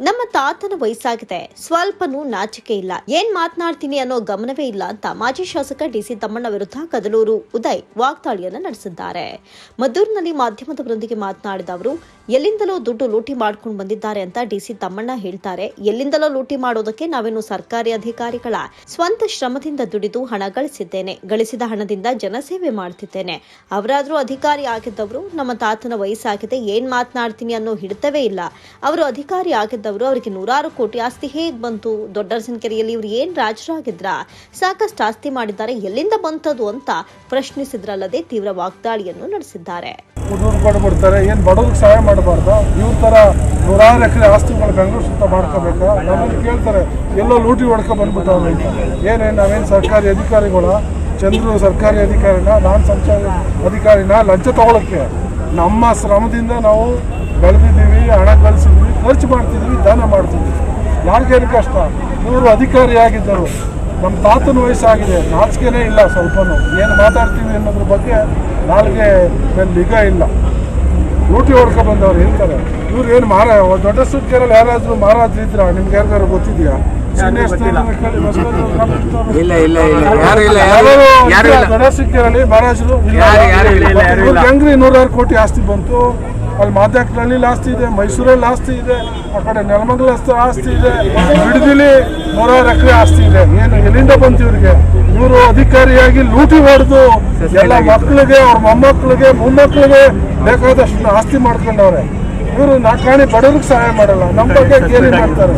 ನಮ್ಮ ತಾತನ ವಯಸ್ಸಾಗಿದೆ. ಸ್ವಲ್ಪನೂ ನಾಚಿಕೆ ಇಲ್ಲ. ಏನ್ ಮಾತನಾಡ್ತೀನಿ ಅನ್ನೋ ಗಮನವೇ ಇಲ್ಲ ಅಂತ ಮಾಜಿ ಶಾಸಕ ಡಿಸಿ ತಮ್ಮಣ್ಣ ವಿರುದ್ಧ ಕದಲೂರು ಉದಯ್ ವಾಗ್ದಾಳಿಯನ್ನು ನಡೆಸಿದ್ದಾರೆ. ಮದ್ದೂರಿನಲ್ಲಿ ಮಾಧ್ಯಮದವರೊಂದಿಗೆ ಮಾತನಾಡಿದ ಅವರು, ಎಲ್ಲಿಂದಲೋ ದುಡ್ಡು ಲೂಟಿ ಮಾಡ್ಕೊಂಡು ಬಂದಿದ್ದಾರೆ ಅಂತ ಡಿಸಿ ತಮ್ಮಣ್ಣ ಹೇಳ್ತಾರೆ. ಎಲ್ಲಿಂದಲೋ ಲೂಟಿ ಮಾಡೋದಕ್ಕೆ ನಾವೇನು ಸರ್ಕಾರಿ ಅಧಿಕಾರಿಗಳ ಸ್ವಂತ ಶ್ರಮದಿಂದ ದುಡಿದು ಹಣ ಗಳಿಸಿದ್ದೇನೆ. ಗಳಿಸಿದ ಹಣದಿಂದ ಜನಸೇವೆ ಮಾಡ್ತಿದ್ದೇನೆ. ಅವರಾದ್ರೂ ಅಧಿಕಾರಿ ಆಗಿದ್ದವರು ನಮ್ಮ ತಾತನ ವಯಸ್ಸಾಗಿದೆ. ಏನ್ ಮಾತನಾಡ್ತೀನಿ ಅನ್ನೋ ಹಿಡಿತವೇ ಇಲ್ಲ. ಅವರು ಅಧಿಕಾರಿ ಆಗಿದ್ದವರು ಅವರಿಗೆ ನೂರಾರು ಕೋಟಿ ಆಸ್ತಿ ಹೇಗ್ ಬಂತು? ದೊಡ್ಡರಸಿನಕೆರೆಯಲ್ಲಿ ಇವ್ರು ಏನ್ ರಾಜರಾಗಿದ್ರ? ಸಾಕಷ್ಟು ಆಸ್ತಿ ಮಾಡಿದ್ದಾರೆ, ಎಲ್ಲಿಂದ ಬಂತದು ಅಂತ ಪ್ರಶ್ನಿಸಿದ್ರಲ್ಲದೆ ತೀವ್ರ ವಾಗ್ದಾಳಿಯನ್ನು ನಡೆಸಿದ್ದಾರೆ. ಕೊಡ್ಬಿಡ್ತಾರೆ ಏನು ಬಡವ್ರಿಗೆ ಸಹಾಯ ಮಾಡಬಾರ್ದು? ಇವ್ರ ಥರ ನೂರಾರು ಎಕರೆ ಆಸ್ತಿಗಳು ಬೆಂಗಳೂರು ಸುತ್ತ ಮಾಡ್ಕೋಬೇಕಾ? ನಮ್ಮನ್ನು ಕೇಳ್ತಾರೆ, ಎಲ್ಲೋ ಲೂಟಿ ಹೊಡ್ಕೊ ಬಂದ್ಬಿಟ್ಟವ್ರು ಏನೇನು, ನಾವೇನು ಸರ್ಕಾರಿ ಅಧಿಕಾರಿಗಳ? ಜನರು ಸರ್ಕಾರಿ ಅಧಿಕಾರಿನ, ನಾನ್ ಸಂಚಾರ ಅಧಿಕಾರಿನ ಲಂಚ ತಗೊಳಕ್ಕೆ. ನಮ್ಮ ಶ್ರಮದಿಂದ ನಾವು ಬೆಳೆದಿದ್ದೀವಿ, ಹಣ ಗಳಿಸಿದ್ವಿ ಖರ್ಚು ಮಾಡ್ತಿದ್ವಿ ದಾನ ಮಾಡ್ತಿದ್ವಿ ಯಾರಿಗೇನು ಕಷ್ಟ? ಇವರು ಅಧಿಕಾರಿಯಾಗಿದ್ದರು ನಮ್ಮ ತಾತನ ವಯಸ್ಸಾಗಿದೆ. ನಾಚಿಕೆನೇ ಇಲ್ಲ ಸ್ವಲ್ಪನೂ. ಏನು ಮಾತಾಡ್ತೀವಿ ಅನ್ನೋದ್ರ ಬಗ್ಗೆ ನಾಲ್ಗೆ ಮೇಲೆ ನಿಗಾ ಇಲ್ಲ. ಊಟಿ ಹೊಡ್ಕೊ ಬಂದವ್ರು ಹೇಳ್ತಾರೆ. ಇವ್ರು ಏನು ಮಾರ ದೊಡ್ಡ ಸುದ್ದಿಯಲ್ಲಿ ಯಾರಾದರೂ ಮಹಾರಾಜರು ಇದ್ರ? ನಿಮ್ಗೆ ಯಾರಿಗಾರು ಗೊತ್ತಿದೆಯಾ? ಇಲ್ಲ ಇಲ್ಲ ಇಲ್ಲ. ಯಾರು ಇಲ್ಲ ಯಾರು ಯಾರು ಇಲ್ಲ. ದೊಡ್ಡ ಸಿಕ್ಕಿರಲ್ಲಿ ಮಹಾರಾಜರು ಇಲ್ಲ. ಯಾರು- ಯಾರು ಇಲ್ಲ, ಇಲ್ಲ, ಯಾರು ಇಲ್ಲ. ಇವ್ರಿಗೆ ಹೆಂಗ್ರಿ ನೂರಾರು ಕೋಟಿ ಆಸ್ತಿ ಬಂತು. ಅಲ್ಲಿ ಮಾದಾಕ್ನಲ್ಲಿ ಆಸ್ತಿ ಇದೆ, ಮೈಸೂರಲ್ಲಿ ಆಸ್ತಿ ಇದೆ, ಆ ಕಡೆ ನೆಲಮಂಗಲ ಆಸ್ತಿ ಇದೆ, ಬಿಡದಿಲಿ ನೂರಾರು ಎಕರೆ ಆಸ್ತಿ ಇದೆ. ಏನು, ಎಲ್ಲಿಂದ ಬಂತು ಇವ್ರಿಗೆ? ಇವರು ಅಧಿಕಾರಿಯಾಗಿ ಲೂಟಿ ಹೊಡೆದು ಎಲ್ಲ ಮಕ್ಕಳಿಗೆ, ಅವ್ರ ಮೊಮ್ಮಕ್ಕಳಿಗೆ ಮೊಮ್ಮಕ್ಕಳಿಗೆ ಬೇಕಾದಷ್ಟು ಆಸ್ತಿ ಮಾಡ್ಕೊಂಡವ್ರೆ. ಇವರು ನಾಲ್ಕಾಣಿ ಬಡವ್ರಿಗೆ ಸಹಾಯ ಮಾಡಲ್ಲ. ನಮ್ಮ ಬಗ್ಗೆ ಕೇಳಿ ಮಾಡ್ತಾರೆ.